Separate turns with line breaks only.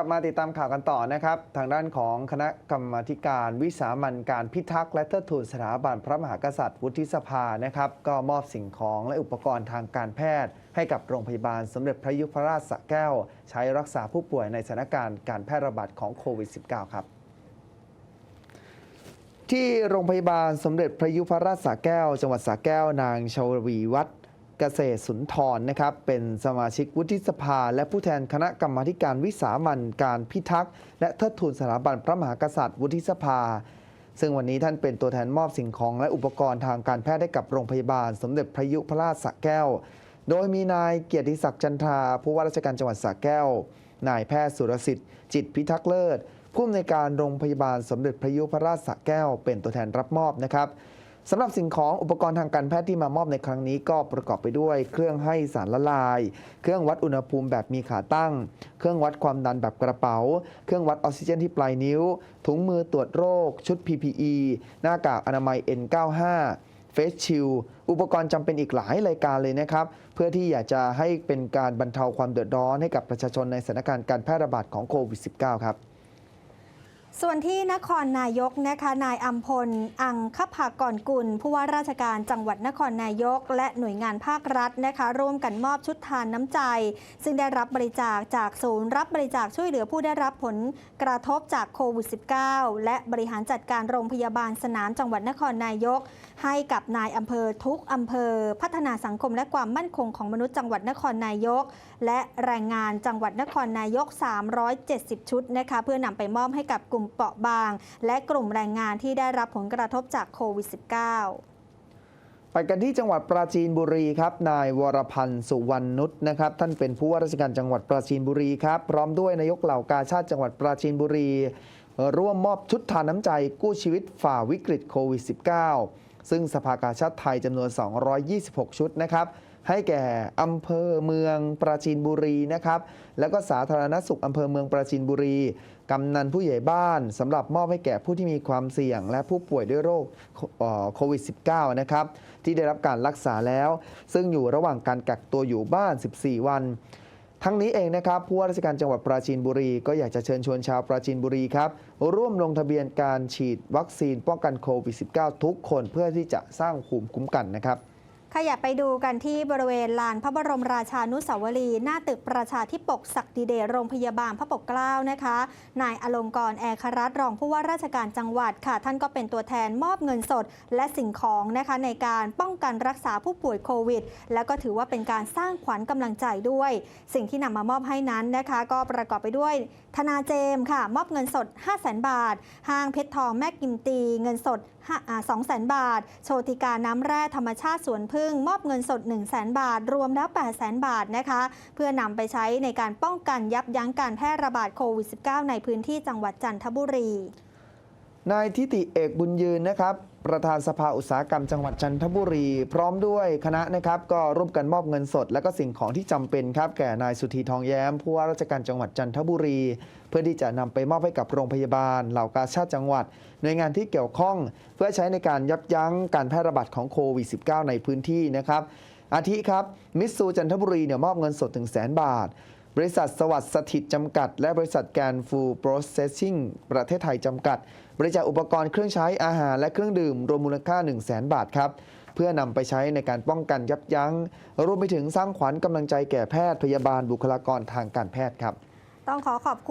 กลับมาติดตามข่าวกันต่อนะครับ ทางด้านของคณะกรรมาการวิสามันการพิทักษ์และเทิดทูนสถาบันพระมหากษัตริย์วุฒิสภานะครับ ก็มอบสิ่งของและอุปกรณ์ทางการแพทย์ ให้กับโรงพยาบาลสมเด็จพระยุพราชสระแก้ว ใช้รักษาผู้ป่วยในสถานการณ์การแพร่ระบาดของโควิด -19 ครับที่โรงพยาบาลสมเด็จพระยุพราชสะแก้ว จังหวัดสะแก้วนางชววีวัฒน์ เกษตรสุนทรนะครับ เป็นสมาชิกวุฒิสภา และผู้แทนคณะกรรมาการวิสามันการพิทักษ์ และเทิดทูนสถาบันพระมหากษัตริย์วุฒิสภา ซึ่งวันนี้ท่านเป็นตัวแทนมอบสิ่งของและอุปกรณ์ทางการแพทย์ให้กับโรงพยาบาล สมเด็จพระยุพราชสระแก้ว โดยมีนายเกียรติศักดิ์จันทราผู้ว่าราชการจังหวัดสระแก้ว นายแพทย์สุรสิทธิ์ จิตพิทักษ์เลิศผู้อำนวยการโรงพยาบาลสมเด็จพระยุพราชสระแก้ว เป็นตัวแทนรับมอบนะครับ สำหรับสิ่งของอุปกรณ์ทางการแพทย์ที่มามอบในครั้งนี้ก็ประกอบไปด้วย เครื่องให้สารละลาย เครื่องวัดอุณหภูมิแบบมีขาตั้ง เครื่องวัดความดันแบบกระเป๋า เครื่องวัดออกซิเจนที่ปลายนิ้ว ถุงมือตรวจโรค ชุด PPE หน้ากากอนามัย N95 เฟสชิลอุปกรณ์จำเป็นอีกหลายรายการเลยนะครับ เพื่อที่อยากจะให้เป็นการบรรเทาความเดือดร้อนให้กับประชาชนในสถานการณ์การแพร่ระบาดของโควิด -19 ครับ
ส่วนที่นครนายกนะคะนายอัมพล อังคภากรกุล ผู้ว่าราชการจังหวัดนครนายก และหน่วยงานภาครัฐนะคะ ร่วมกันมอบชุดทานน้ำใจ ซึ่งได้รับบริจาคจากศูนย์รับบริจาคช่วยเหลือผู้ได้รับผลกระทบจากโควิด -19 และบริหารจัดการโรงพยาบาลสนามจังหวัดนครนายก ให้กับนายอำเภอทุกอำเภอ พัฒนาสังคมและความมั่นคงของมนุษย์จังหวัดนครนายก และแรงงานจังหวัดนครนายก 370 ชุดนะคะเพื่อนำไปมอบให้กับกลุ่มเปราะบาง และกลุ่มแรงงานที่ได้รับผลกระทบจากโควิด -19
ไปกันที่จังหวัดปราจีนบุรีครับ นายวรพันธ์สุวรรณนุชนะครับ ท่านเป็นผู้ว่าราชการจังหวัดปราจีนบุรีครับ พร้อมด้วยนายกเหล่ากาชาติจังหวัดปราจีนบุรี ร่วมมอบชุดทานน้ำใจกู้ชีวิตฝ่าวิกฤตโควิด -19 ซึ่งสภากาชาติไทยจำนวน 226 ชุดนะครับ ให้แก่อำเภอเมืองปราจีนบุรีนะครับแล้วก็สาธารณสุขอำเภอเมืองปราจีนบุรี กำนันผู้ใหญ่บ้านสำหรับมอบให้แก่ผู้ที่มีความเสี่ยง และผู้ป่วยด้วยโรคโควิด -19 นะครับที่ได้รับการรักษาแล้ว ซึ่งอยู่ระหว่างการกักตัวอยู่บ้าน 14 วันทั้งนี้เองนะครับผู้ว่าราชการจังหวัดปราจีนบุรี ก็อยากจะเชิญชวนชาวปราจีนบุรีครับร่วมลงทะเบียนการฉีดวัคซีนป้องกันโควิด -19 ทุกคนเพื่อที่จะสร้างภูมิคุ้มกันนะครับ
ขยับไปดูกันที่บริเวณลานพระบรมราชานุสาวรีย์หน้าตึกประชาธิปกศักดิเดชโรงพยาบาลพระปกเกล้านะคะ นายอลงกรณ์แอร์ครัตรองผู้ว่าราชการจังหวัดค่ะ ท่านก็เป็นตัวแทนมอบเงินสด และสิ่งของนะคะในการป้องกันรักษาผู้ป่วยโควิด แล้วก็ถือว่าเป็นการสร้างขวัญกำลังใจด้วย สิ่งที่นำมามอบให้นั้นนะคะ ก็ประกอบไปด้วย ธนาเจมค่ะ มอบเงินสด 5 0 0 0 0 0 บาท ห้างเพชรทองแม่กิมตี เงินสด 2 0 0 0 0 0 บาท โชติกาน้ำแร่ธรรมชาติสวนพึ่ง มอบเงินสด 1 0 0 0 0 0 บาท รวมแล้ว8 0 0 0 0 0 บาทนะคะ เพื่อนำไปใช้ในการป้องกันยับยั้งการแพร่ระบาดโควิด -19 ในพื้นที่จังหวัดจันทบุรี
นายทิติเอกบุญยืนนะครับ ประธานสภาอุตสาหกรรมจังหวัดจันทบุรี พร้อมด้วยคณะนะครับก็ร่วมกันมอบเงินสด และก็สิ่งของที่จำเป็นครับแก่นายสุธีทองแย้มผู้ว่าราชการจังหวัดจันทบุรี เพื่อที่จะนำไปมอบให้กับโรงพยาบาล เหล่ากาชาติจังหวัด หน่วยงานที่เกี่ยวข้อง เพื่อใช้ในการยับยั้งการแพร่ระบาดของโควิด -19 ในพื้นที่นะครับอาทิครับมิสซูจันทบุรีเนี่ยมอบเงินสดถึงแสนบาท บริษัทสวัสดิ์สถิตจำกัด และบริษัทแกนฟูโปรเซสซิ่งประเทศไทยจำกัด บริจาคอุปกรณ์เครื่องใช้อาหารและเครื่องดื่ม รวมมูลค่า 1 0 0 0 0แบาทครับ เพื่อนำไปใช้ในการป้องกันยับยัง้ง รวมไปถึงสร้างขวัญกำลังใจแก่แพทย์พยาบาลบุคลากรทางการแพทย์ครับ
ต้องขอขอบคุณ